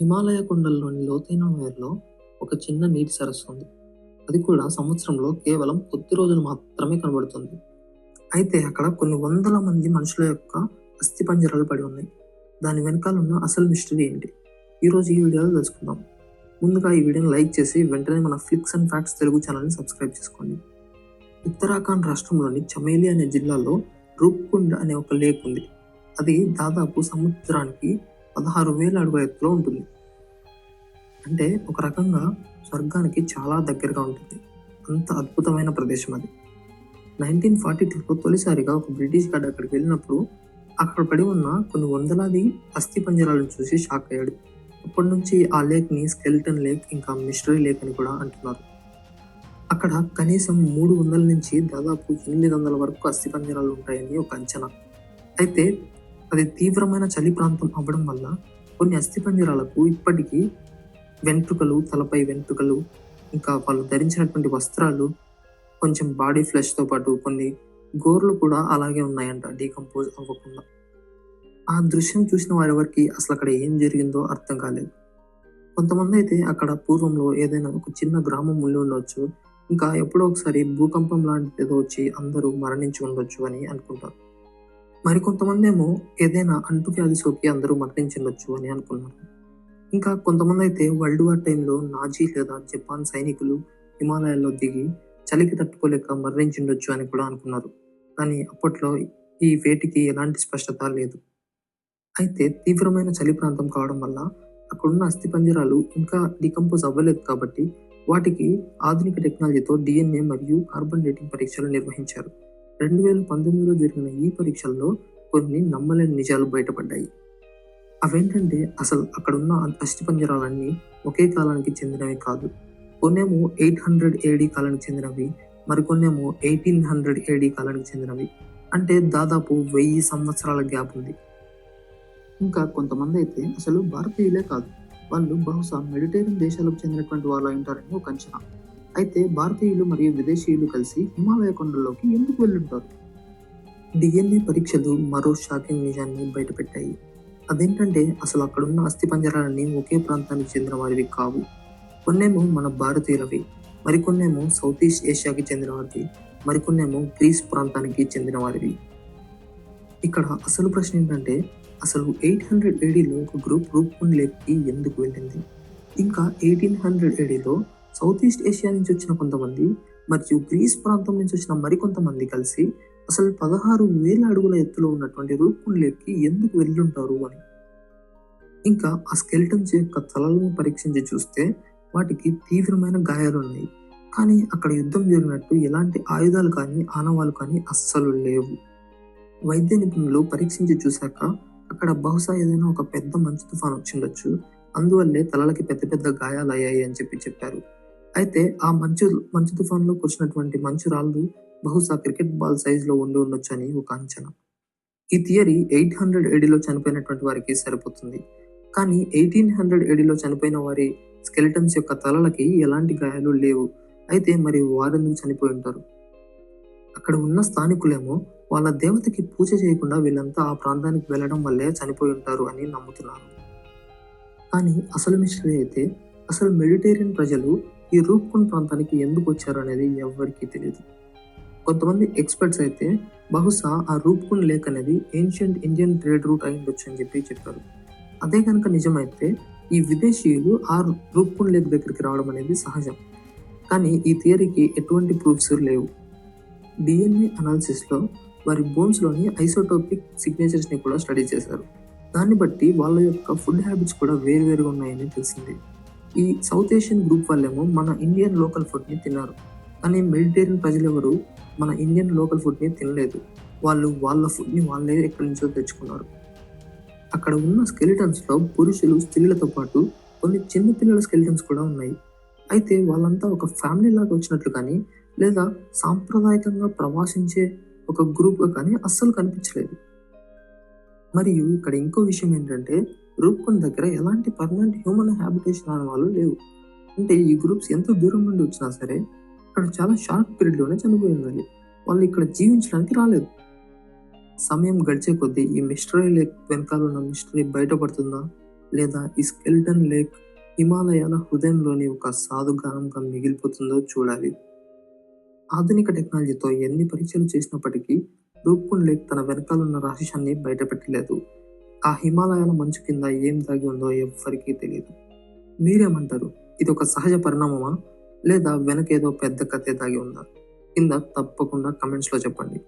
హిమాలయ కొండల్లోని లోతైన లోయల్లో ఒక చిన్న నీటి సరస్సు ఉంది. అది కూడా సంవత్సరంలో కేవలం కొద్ది రోజులు మాత్రమే కనబడుతుంది. అయితే అక్కడ కొన్ని వందల మంది మనుషుల యొక్క అస్థిపంజరాలు పడి ఉన్నాయి. దాని వెనకాల ఉన్న అసలు మిస్టరీ ఏంటి? ఈరోజు ఈ వీడియోలో తెలుసుకుందాం. ముందుగా ఈ వీడియోని లైక్ చేసి వెంటనే మన ఫ్లిక్స్ అండ్ ఫ్యాక్ట్స్ తెలుగు ఛానల్ని సబ్స్క్రైబ్ చేసుకోండి. ఉత్తరాఖండ్ రాష్ట్రంలోని చమేలి అనే జిల్లాలో రూప్కుండ్ అనే ఒక లేక్ ఉంది. అది దాదాపు సముద్రానికి పదహారు వేల అడుగుల ఎత్తులో ఉంటుంది. అంటే ఒక రకంగా స్వర్గానికి చాలా దగ్గరగా ఉంటుంది. అంత అద్భుతమైన ప్రదేశం అది. నైన్టీన్ ఫార్టీ టూలో తొలిసారిగా ఒక బ్రిటిష్ గార్డ్ అక్కడికి వెళ్ళినప్పుడు అక్కడ పడి ఉన్న కొన్ని వందలాది అస్థిపంజరాలను చూసి షాక్ అయ్యాడు. అప్పటి నుంచి ఆ లేక్ని స్కెల్టన్ లేక్ ఇంకా మిస్టరీ లేక్ అని కూడా అంటున్నారు. అక్కడ కనీసం మూడు వందల నుంచి దాదాపు ఎనిమిది వందల వరకు అస్థిపంజరాలు ఉంటాయని ఒక అంచనా. అయితే అది తీవ్రమైన చలి ప్రాంతం అవ్వడం వల్ల కొన్ని అస్థిపంజరాలకు ఇప్పటికీ వెంట్రుకలు, తలపై వెంట్రుకలు, ఇంకా వాళ్ళు ధరించినటువంటి వస్త్రాలు, కొంచెం బాడీ ఫ్లెష్‌తో పాటు కొన్ని గోర్లు కూడా అలాగే ఉన్నాయంట డీకంపోజ్ అవ్వకుండా. ఆ దృశ్యం చూసిన వారెవరికి అసలు అక్కడ ఏం జరిగిందో అర్థం కాలేదు. కొంతమందైతే అక్కడ పూర్వంలో ఏదైనా ఒక చిన్న గ్రామం ఉండి ఉండొచ్చు. ఇంకా ఎప్పుడో ఒకసారి భూకంపం లాంటిదేదో వచ్చి అందరూ మరణించి ఉండొచ్చు అని అనుకుంటారు. మరికొంతమందేమో ఏదైనా అంటువ్యాధి సోకి అందరూ మరణించుండొచ్చు అని అనుకున్నారు. ఇంకా కొంతమంది అయితే వరల్డ్ వార్ టైంలో నాజీ లేదా జపాన్ సైనికులు హిమాలయాల్లో దిగి చలికి తట్టుకోలేక మరణించుండొచ్చు అని కూడా అనుకున్నారు. కానీ అప్పట్లో ఈ వేటికి ఎలాంటి స్పష్టత లేదు. అయితే తీవ్రమైన చలి ప్రాంతం కావడం వల్ల అక్కడున్న అస్థిపంజరాలు ఇంకా డికంపోజ్ అవ్వలేదు కాబట్టి వాటికి ఆధునిక టెక్నాలజీతో డిఎన్ఏ మరియు కార్బన్ డేటింగ్ పరీక్షలు నిర్వహించారు. రెండు వేల పంతొమ్మిదిలో జరిగిన ఈ పరీక్షల్లో కొన్ని నమ్మలేని నిజాలు బయటపడ్డాయి. అవేంటంటే అసలు అక్కడున్న అస్థిపంజరాలన్నీ ఒకే కాలానికి చెందినవి కాదు. కొన్నేమో ఎయిట్ హండ్రెడ్ ఏడీ కాలానికి చెందినవి. మరికొన్నేమో ఎయిటీన్ హండ్రెడ్ ఏడీ కాలానికి చెందినవి. అంటే దాదాపు వెయ్యి సంవత్సరాల గ్యాప్ ఉంది. ఇంకా కొంతమంది అయితే అసలు భారతీయులే కాదు. వాళ్ళు బహుశా మెడిటేరియన్ దేశాలకు చెందినటువంటి వాళ్ళు అయ్యుంటారని ఒక అంచనా. అయితే భారతీయులు మరియు విదేశీయులు కలిసి హిమాలయ కొండల్లోకి ఎందుకు వెళ్ళుంటారు? డిఎన్ఏ పరీక్షలు మరో షాకింగ్ నిజాన్ని బయటపెట్టాయి. అదేంటంటే అసలు అక్కడున్న అస్థిపంజరాలన్నీ ఒకే ప్రాంతానికి చెందిన వారివి కావు. కొన్నేమో మన భారతీయులవి. మరికొన్నేమో సౌత్ ఈస్ట్ ఏషియాకి చెందిన వారివి. మరికొన్నేమో గ్రీస్ ప్రాంతానికి చెందిన వారివి. ఇక్కడ అసలు ప్రశ్న ఏంటంటే అసలు ఎయిట్ హండ్రెడ్ ఏడీలో ఒక గ్రూప్ రూప్కుండ్ లేక్‌కి ఎందుకు వెళ్ళింది? ఇంకా ఎయిటీన్ హండ్రెడ్ ఏడీలో సౌత్ ఈస్ట్ ఏషియా నుంచి వచ్చిన కొంతమంది మరియు గ్రీస్ ప్రాంతం నుంచి వచ్చిన మరికొంతమంది కలిసి అసలు పదహారు వేల అడుగుల ఎత్తులో ఉన్నటువంటి రూప్కుండ్ లేక్‌కి ఎందుకు వెళ్ళుంటారు అని. ఇంకా ఆ స్కెల్టన్స్ యొక్క తలలను పరీక్షించి చూస్తే వాటికి తీవ్రమైన గాయాలు ఉన్నాయి కానీ అక్కడ యుద్ధం జరిగినట్టు ఎలాంటి ఆయుధాలు కానీ, ఆనవాలు కానీ అస్సలు లేవు. వైద్య నిపుణులు పరీక్షించి చూశాక అక్కడ బహుశా ఏదైనా ఒక పెద్ద మంచు తుఫాను వచ్చిండొచ్చు అందువల్లే తలలకి పెద్ద పెద్ద గాయాలయ్యాయి అని చెప్పి చెప్పారు. అయితే ఆ మంచు మంచు తుఫాన్లో కురిసినటువంటి మంచు రాళ్ళు బహుశా క్రికెట్ బాల్ సైజులో ఉండి ఉండొచ్చని ఒక అంచనా. ఈ థియరీ ఎయిట్ హండ్రెడ్ ఏడీలో చనిపోయినటువంటి వారికి సరిపోతుంది. కానీ ఎయిటీన్ హండ్రెడ్ ఏడీలో చనిపోయిన వారి స్కెలిటన్స్ యొక్క తలలకి ఎలాంటి గాయాలు లేవు. అయితే మరి వారెందుకు చనిపోయుంటారు? అక్కడ ఉన్న స్థానికులేమో వాళ్ళ దేవతకి పూజ చేయకుండా వీళ్ళంతా ఆ ప్రాంతానికి వెళ్ళడం వల్లే చనిపోయి ఉంటారు అని నమ్ముతున్నారు. కానీ అసలు మిస్టరీ అయితే అసలు మెడిటేరియన్ ప్రజలు ఈ రూప్కుండ్ ప్రాంతానికి ఎందుకు వచ్చారు అనేది ఎవ్వరికీ తెలియదు కొంతమంది ఎక్స్పర్ట్స్ అయితే బహుశా ఆ రూప్కుండ్ లేక్ అనేది ఏన్షియంట్ ఇండియన్ ట్రేడ్ రూట్ అయ్యుండొచ్చు అని చెప్పి చెప్పారు. అదే కనుక నిజమైతే ఈ విదేశీయులు ఆ రూప్కుండ్ లేక్ దగ్గరికి రావడం అనేది సహజం. కానీ ఈ థియరీకి ఎటువంటి ప్రూఫ్స్ లేవు. డీఎన్ఏ అనాలిసిస్‌లో వారి బోన్స్‌లోని ఐసోటోపిక్ సిగ్నేచర్స్‌ని కూడా స్టడీ చేశారు. దాన్ని బట్టి వాళ్ళ యొక్క ఫుడ్ హ్యాబిట్స్ కూడా వేరువేరుగా ఉన్నాయని తెలిసింది. ఈ సౌత్ ఏషియన్ గ్రూప్ వాళ్ళేమో మన ఇండియన్ లోకల్ ఫుడ్‌ని తిన్నారు. కానీ మెడిటేరియన్ ప్రజలెవరూ మన ఇండియన్ లోకల్ ఫుడ్‌ని తినలేదు. వాళ్ళు వాళ్ళ ఫుడ్‌ని వాళ్ళే ఎక్కడి నుంచో తెచ్చుకున్నారు. అక్కడ ఉన్న స్కెలిటన్స్‌లో పురుషులు, స్త్రీలతో పాటు కొన్ని చిన్న పిల్లల స్కెలిటన్స్ కూడా ఉన్నాయి. అయితే వాళ్ళంతా ఒక ఫ్యామిలీ లాగా వచ్చినట్లు కానీ, లేదా సాంప్రదాయకంగా ప్రవాసించే ఒక గ్రూప్‌గా కానీ అస్సలు కనిపించలేదు. మరియు ఇక్కడ ఇంకో విషయం ఏంటంటే రూప్కొండ దగ్గర ఎలాంటి పర్మనెంట్ హ్యూమన్ హ్యాబిటేషన్ వాళ్ళు లేవు. అంటే ఈ గ్రూప్స్ ఎంత దూరం నుండి వచ్చినా సరే అక్కడ చాలా షార్ట్ పీరియడ్‌లోనే చనిపోయి ఉండాలి. వాళ్ళు ఇక్కడ జీవించడానికి రాలేదు. సమయం గడిచే కొద్దీ ఈ మిస్టరీ లేక్ వెనకాల ఉన్న మిస్టరీ బయటపడుతుందా? లేదా ఈ స్కెల్టన్ లేక్ హిమాలయాల హృదయంలోని ఒక సాధుగానంగా మిగిలిపోతుందో చూడాలి ఆధునిక టెక్నాలజీతో ఎన్ని పరీక్షలు చేసినప్పటికీ రూప్కుండ్ లేక్ తన వెనకాలన్న రహస్యాన్ని బయటపెట్టలేదు ఆ హిమాలయాల మంచు కింద ఏం దాగి ఉందో ఎవ్వరికీ తెలియదు మీరేమంటారు? ఇది ఒక సహజ పరిణామమా? లేదా వెనకేదో పెద్ద కథే దాగి ఉందా? కింద తప్పకుండా కమెంట్స్లో చెప్పండి.